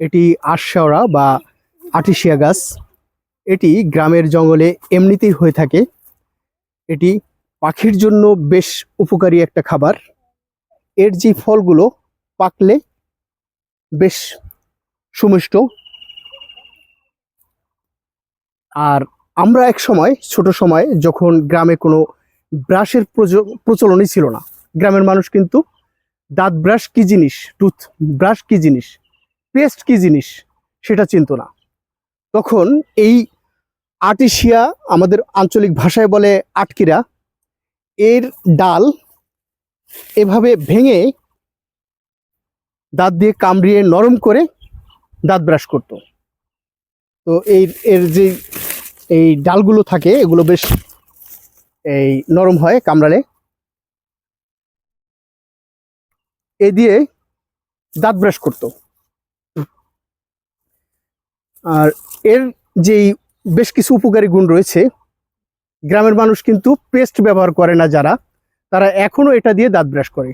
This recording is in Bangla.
এটি আশাওড়া বা আটিশিয়া গাছ। এটি গ্রামের জঙ্গলে এমনিতেই হয়ে থাকে। এটি পাখির জন্য বেশ উপকারী একটা খাবার। এর যে ফলগুলো পাকলে বেশ সুমিষ্ট। আর আমরা এক সময়, ছোট সময় যখন গ্রামে কোনো ব্রাশের প্রচলনই ছিল না। গ্রামের মানুষ কিন্তু দাঁত ব্রাশ কি জিনিস, টুথ ব্রাশ কি জিনিস পেস্ট কি জিনিস? সেটা চিনত না। তখন এই আর্টিসিয়া আমাদের আঞ্চলিক ভাষায় বলে আটকিরা, এর ডাল এভাবে ভেঙে দাঁত দিয়ে কামড়িয়ে নরম করে দাঁত ব্রাশ করত। তো এই এর যে এই ডালগুলো থাকে, এগুলো বেশ এই নরম হয় কামড়ালে। এ দিয়ে দাঁত ব্রাশ করতো। আর এর যেই বেশ কিছু উপকারী গুণ রয়েছে, গ্রামের মানুষ কিন্তু পেস্ট ব্যবহার করে না যারা, তারা এখনও এটা দিয়ে দাঁত ব্রাশ করে।